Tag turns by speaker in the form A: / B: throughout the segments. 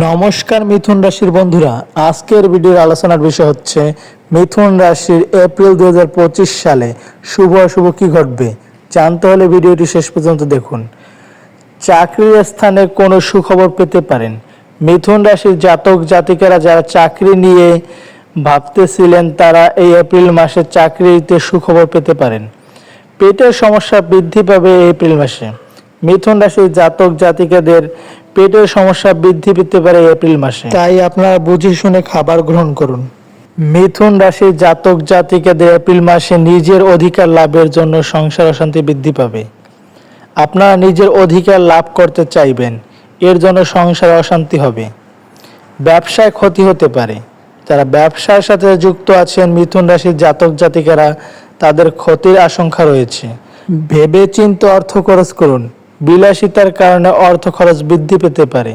A: নমস্কার মিথুন রাশির বন্ধুরা। আজকের ভিডিওর আলোচনার বিষয় হচ্ছে, মিথুন রাশির এপ্রিল দু সালে শুভ অশুভ কী ঘটবে? জানতে হলে ভিডিওটি শেষ পর্যন্ত দেখুন। চাকরির স্থানে কোনো সুখবর পেতে পারেন। মিথুন রাশির জাতক জাতিকারা যারা চাকরি নিয়ে ভাবতেছিলেন, তারা এই এপ্রিল মাসে চাকরিতে সুখবর পেতে পারেন। পেটের সমস্যা বৃদ্ধি পাবে এপ্রিল মাসে। মিথুন রাশির জাতক জাতিকাদের পেটের সমস্যা বৃদ্ধি পেতে পারে এপ্রিল মাসে। তাই আপনারা বুঝে শুনে খাবার গ্রহণ করুন। মিথুন রাশির জাতক জাতিকাদের এপ্রিল মাসে নিজের অধিকার লাভের জন্য সংসার অশান্তি বৃদ্ধি পাবে। আপনারা নিজের অধিকার লাভ করতে চাইবেন এর জন্য সংসারে অশান্তি হবে। ব্যবসায় ক্ষতি হতে পারে। যারা ব্যবসার সাথে যুক্ত আছেন মিথুন রাশির জাতক জাতিকারা তাদের ক্ষতির আশঙ্কা রয়েছে। ভেবে চিন্তে অর্থ খরচ করুন। বিলাসিতার কারণে অর্থ খরচ বৃদ্ধি পেতে পারে।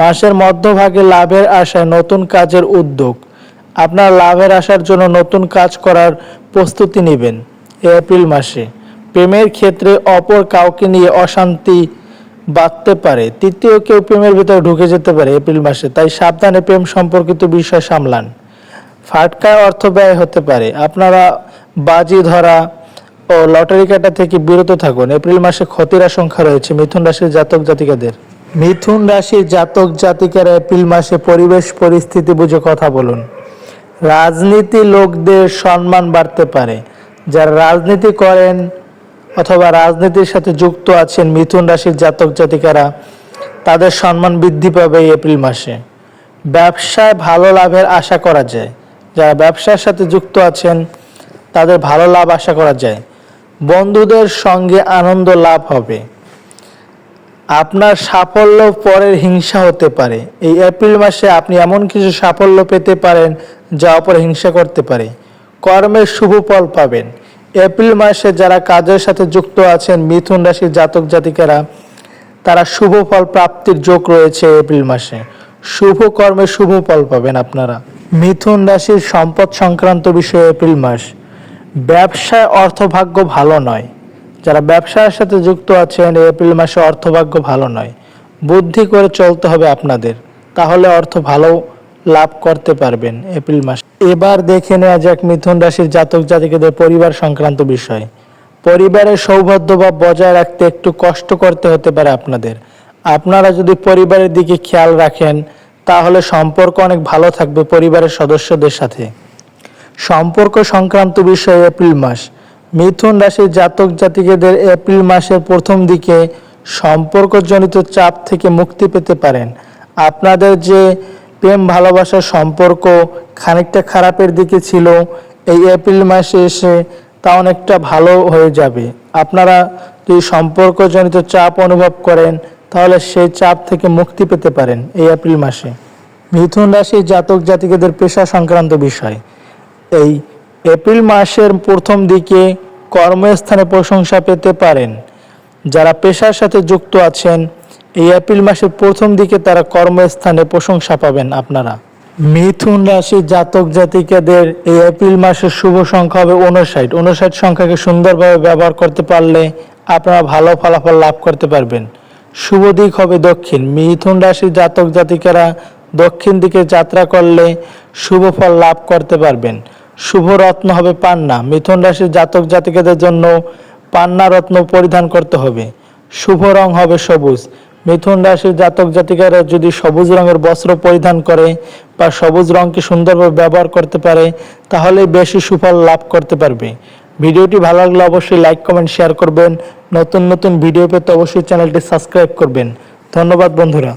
A: মাসের মধ্যভাগে লাভের আশায় নতুন কাজের উদ্যোগ। আপনার লাভের আশার জন্য নতুন কাজ করার প্রস্তুতি নেবেন এপ্রিল মাসে। প্রেমের ক্ষেত্রে অপর কাউকে নিয়ে অশান্তি বাড়তে পারে। তৃতীয় কেউ প্রেমের ভিতরে ঢুকে যেতে পারে এপ্রিল মাসে, তাই সাবধানে প্রেম সম্পর্কিত বিষয় সামলান। ফাটকায় অর্থ ব্যয় হতে পারে। আপনারা বাজি ধরা ও লটারি কাটা থেকে বিরত থাকুন। এপ্রিল মাসে ক্ষতির আশঙ্কা রয়েছে মিথুন রাশির জাতক জাতিকাদের। মিথুন রাশির জাতক জাতিকারা এপ্রিল মাসে পরিবেশ পরিস্থিতি বুঝে কথা বলুন। রাজনীতি লোকদের সম্মান বাড়তে পারে। যারা রাজনীতি করেন অথবা রাজনীতির সাথে যুক্ত আছেন মিথুন রাশির জাতক জাতিকারা, তাদের সম্মান বৃদ্ধি পাবে এপ্রিল মাসে। ব্যবসায় ভালো লাভের আশা করা যায়। যারা ব্যবসার সাথে যুক্ত আছেন, তাদের ভালো লাভ আশা করা যায়। বন্ধুদের সঙ্গে আনন্দ লাভ হবে। আপনার সাফল্য পরের হিংসা হতে পারে। এই এপ্রিল মাসে আপনি এমন কিছু সাফল্য পেতে পারেন যা অপর হিংসা করতে পারে। কর্মের শুভ ফল পাবেন। এপ্রিল মাসে যারা কাজের সাথে যুক্ত আছেন, মিথুন রাশির জাতক জাতিকারা, তারা শুভ ফল প্রাপ্তির যোগ রয়েছে এপ্রিল মাসে। শুভ কর্মে শুভ ফল পাবেন আপনারা। মিথুন রাশির সম্পদ সংক্রান্ত বিষয়ে এপ্রিল মাস ব্যবসায় অর্থভাগ্য ভালো নয়। যারা ব্যবসার সাথে যুক্ত আছেন এপ্রিল মাসে অর্থভাগ্য ভালো নয়। বুদ্ধি করে চলতে হবে আপনাদের, তাহলে অর্থ ভালো লাভ করতে পারবেন এপ্রিল মাসে। এবার দেখে নেওয়া যাক মিথুন রাশির জাতক জাতিকাদের পরিবার সংক্রান্ত বিষয়। পরিবারের সৌভাগ্যভাব বজায় রাখতে একটু কষ্ট করতে হতে পারে আপনাদের। আপনারা যদি পরিবারের দিকে খেয়াল রাখেন, তাহলে সম্পর্ক অনেক ভালো থাকবে পরিবারের সদস্যদের সাথে। সম্পর্ক সংক্রান্ত বিষয় এপ্রিল মাস। মিথুন রাশির জাতক জাতিকেদের এপ্রিল মাসের প্রথম দিকে সম্পর্কজনিত চাপ থেকে মুক্তি পেতে পারেন। আপনাদের যে প্রেম ভালোবাসার সম্পর্ক খানিকটা খারাপের দিকে ছিল, এই এপ্রিল মাসে এসে তা অনেকটা ভালো হয়ে যাবে। আপনারা যদি সম্পর্কজনিত চাপ অনুভব করেন, তাহলে সেই চাপ থেকে মুক্তি পেতে পারেন এই এপ্রিল মাসে। মিথুন রাশির জাতক জাতিকেদের পেশা সংক্রান্ত বিষয়। এই এপ্রিল মাসের প্রথম দিকে কর্মস্থানে প্রশংসা পেতে পারেন। যারা পেশার সাথে যুক্ত আছেন, এই এপ্রিল মাসের প্রথম দিকে তারা কর্মস্থানে প্রশংসা পাবেন আপনারা। মিথুন রাশির জাতক জাতিকাদের এই এপ্রিল মাসের শুভ সংখ্যা হবে উনষাট উনষাট সংখ্যাকে সুন্দরভাবে ব্যবহার করতে পারলে আপনারা ভালো ফলাফল লাভ করতে পারবেন। শুভ দিক হবে দক্ষিণ। মিথুন রাশির জাতক জাতিকারা দক্ষিণ দিকে যাত্রা করলে শুভ ফল লাভ করতে পারবেন। শুভ রত্ন হবে পান্না। মিথুন রাশির জাতক জাতিকাদের জন্য পান্না রত্ন পরিধান করতে হবে। শুভ রং হবে সবুজ। মিথুন রাশির জাতক জাতিকারা যদি সবুজ রঙের বস্ত্র পরিধান করে বা সবুজ রঙকে সুন্দরভাবে ব্যবহার করতে পারে, তাহলে বেশি সুফল লাভ করতে পারবে। ভিডিওটি ভালো লাগলে অবশ্যই লাইক, কমেন্ট, শেয়ার করবেন। নতুন নতুন ভিডিও পেতে অবশ্যই চ্যানেলটি সাবস্ক্রাইব করবেন। ধন্যবাদ বন্ধুরা।